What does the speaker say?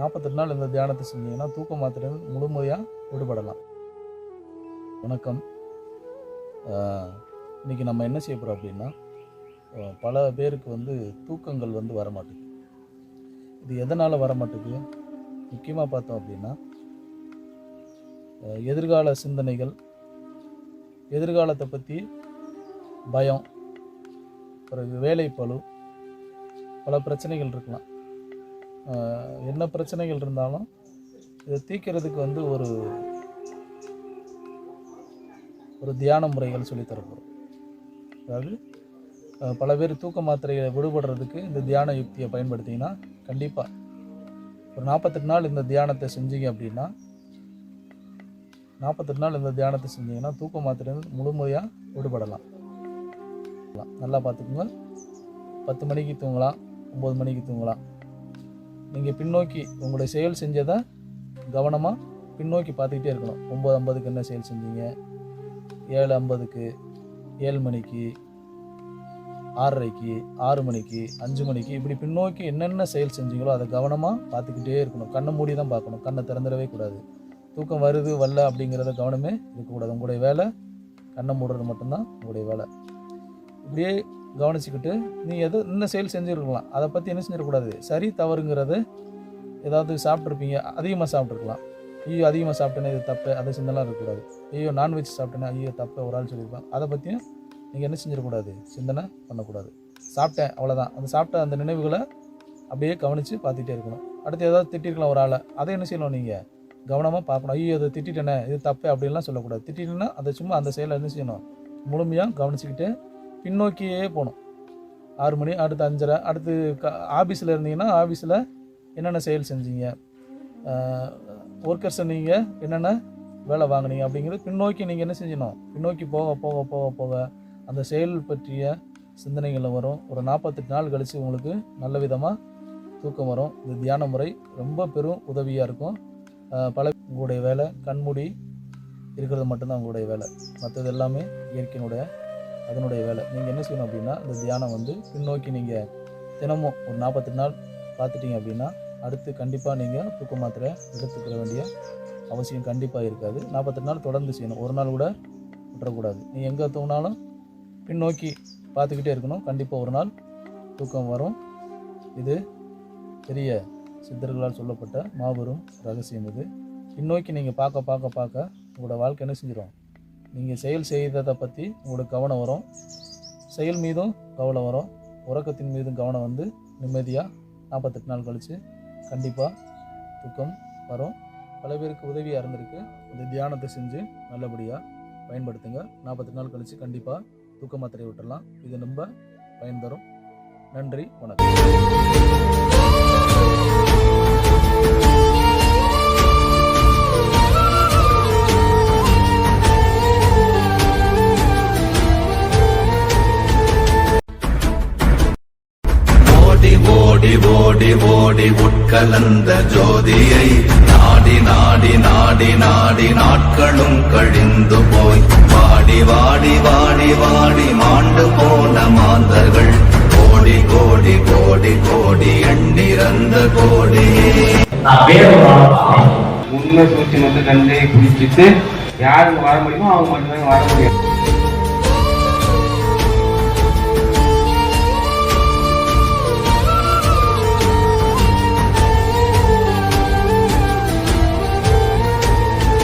நாற்பத்தெட்டு நாள் இந்த தியானத்தை செஞ்சீங்கன்னா தூக்க மாத்திரை முழுமையாக விடுபடலாம். வணக்கம். இன்றைக்கி இன்னைக்கு நம்ம என்ன செய்ய போகிறோம் அப்படின்னா பல பேருக்கு வந்து தூக்கங்கள் வந்து வரமாட்டேங்குது இது எதனால் வரமாட்டேங்குது முக்கியமாக பார்த்தோம் அப்படின்னா எதிர்கால சிந்தனைகள் எதிர்காலத்தை பற்றி பயம் பிறகு வேலைப்பளு பல பிரச்சனைகள் இருக்கலாம். என்ன பிரச்சனைகள் இருந்தாலும் இதை தீர்க்கிறதுக்கு வந்து ஒரு ஒரு தியான முறைகள் சொல்லித் தரப்போகிறோம் அதாவது பல பேர் தூக்க மாத்திரையை விடுபடுறதுக்கு இந்த தியான யுக்தியை பயன்படுத்திங்கன்னா கண்டிப்பாக ஒரு நாற்பத்தெட்டு நாள் இந்த தியானத்தை செஞ்சீங்க அப்படின்னா நாற்பத்தெட்டு நாள் இந்த தியானத்தை செஞ்சீங்கன்னா தூக்க மாத்திரை முழுமையாக விடுபடலாம். நல்லா பார்த்துக்குங்க. பத்து மணிக்கு தூங்கலாம் ஒம்பது மணிக்கு தூங்கலாம். நீங்கள் பின்னோக்கி உங்களுடைய செயல் செஞ்சதை கவனமாக பின்னோக்கி பார்த்துக்கிட்டே இருக்கணும். ஒம்பது ஐம்பதுக்கு என்ன செயல் செஞ்சீங்க? ஏழு ஐம்பதுக்கு ஏழு மணிக்கு ஆறரைக்கு ஆறு மணிக்கு அஞ்சு மணிக்கு இப்படி பின்னோக்கி என்னென்ன செயல் செஞ்சீங்களோ அதை கவனமாக பார்த்துக்கிட்டே இருக்கணும். கண்ணை மூடி தான் பார்க்கணும். கண்ணை திறந்துடவே கூடாது. தூக்கம் வருது வரல அப்படிங்கிறத கவனமே இருக்கக்கூடாது. உங்களுடைய வேலை கண்ணை மூடுறது மட்டும்தான் உங்களுடைய வேலை. இப்படியே கவனிச்சுக்கிட்டு நீ எது இன்னும் செயல் செஞ்சுருக்கலாம் அதை பற்றி என்ன செஞ்சிடக்கூடாது. சரி தவறுங்கிறது ஏதாவது சாப்பிட்ருப்பீங்க அதிகமாக சாப்பிட்ருக்கலாம் ஐயோ அதிகமாக சாப்பிட்டேன்னா இது தப்பு அதை சிந்தலாம் இருக்கக்கூடாது. ஐயோ நான்வெஜ் சாப்பிட்டேன்னா ஐயோ தப்பு ஒரு ஆள் சொல்லியிருப்பேன். அதை பற்றியும் நீங்கள் என்ன செஞ்சிடக்கூடாது? சிந்தனை பண்ணக்கூடாது. சாப்பிட்டேன் அவ்வளோதான் அந்த சாப்பிட்ட அந்த நினைவுகளை அப்படியே கவனித்து பார்த்துட்டே இருக்கணும். அடுத்து ஏதாவது திட்டிருக்கலாம் ஒரு ஆளை. அதை என்ன செய்யணும் நீங்கள் கவனமாக பார்க்கணும். ஐயோ அதை திட்டிட்டேனே இது தப்பு அப்படின்லாம் சொல்லக்கூடாது. திட்டிட்டேன்னா அதை சும்மா அந்த செயலை என்ன செய்யணும்? முழுமையாக கவனிச்சுக்கிட்டு பின்னோக்கியே போகணும். ஆறு மணி அடுத்து அஞ்சரை அடுத்து க ஆஃபீஸில் இருந்தீங்கன்னா ஆஃபீஸில் என்னென்ன செயல் செஞ்சீங்க? ஒர்க்கர்ஸை நீங்கள் என்னென்ன வேலை வாங்கினீங்க அப்படிங்கிறது பின்னோக்கி நீங்கள் என்ன செஞ்சணும்? பின்னோக்கி போக போக போக போக அந்த செயல் பற்றிய சிந்தனைகள் வரும். ஒரு நாற்பத்தெட்டு நாள் கழித்து உங்களுக்கு நல்ல விதமாக தூக்கம் வரும். இந்த தியான முறை ரொம்ப பெரும் உதவியாக இருக்கும். பல உங்களுடைய வேலை கண்மூடி இருக்கிறது மட்டும்தான் உங்களுடைய வேலை. மற்றது எல்லாமே இயற்கையினுடைய அதனுடைய வேலை. நீங்கள் என்ன செய்யணும் அப்படின்னா இந்த தியானம் வந்து பின்னோக்கி நீங்கள் தினமும் ஒரு நாற்பத்தெட்டு நாள் பார்த்துட்டீங்க அப்படின்னா அடுத்து கண்டிப்பாக நீங்கள் தூக்க மாத்திரை எடுத்துக்கிற வேண்டிய அவசியம் கண்டிப்பாக இருக்காது. நாற்பத்தெட்டு நாள் தொடர்ந்து செய்யணும். ஒரு நாள் கூட விட்டுறக்கூடாது. நீ எங்கே தூங்கினாலும் பின்னோக்கி பார்த்துக்கிட்டே இருக்கணும். கண்டிப்பாக ஒரு நாள் தூக்கம் வரும். இது பெரிய சித்தர்களால் சொல்லப்பட்ட மாபெரும் ரகசியம் இது. பின்னோக்கி நீங்கள் பார்க்க பார்க்க பார்க்க உங்களோட வாழ்க்கை என்ன செஞ்சிடும் நீங்கள் செயல் செய்ததை பற்றி உங்களுக்கு கவனம் வரும். செயல் மீதும் கவனம் வரும். உறக்கத்தின் மீதும் கவனம் வந்து நிம்மதியாக நாற்பத்தெட்டு நாள் கழித்து கண்டிப்பாக தூக்கம் வரும். பல பேருக்கு உதவியாக இருந்திருக்கு. இந்த தியானத்தை செஞ்சு நல்லபடியாக பயன்படுத்துங்க. நாற்பத்தெட்டு நாள் கழித்து கண்டிப்பாக தூக்க மாத்திரை விட்டுடலாம் இது ரொம்ப பயன் தரும். நன்றி வணக்கம். ஓடி ஓடி ஓடி உட்கலந்த ஜோதியை நாடி நாடி நாடி நாடி நாட்களும் கழிந்து போய். வாடி வாடி வாடி வாடி மாண்டு போன மாந்தர்கள். கோடி கோடி கோடி கோடி எண்ணிறந்த கோடியே நான் உண்மை சூழ்ச்சி மட்டும் கண்டு குடிச்சிட்டு யாரும் வர முடியுமோ அவங்க மட்டுமே வர முடியும்.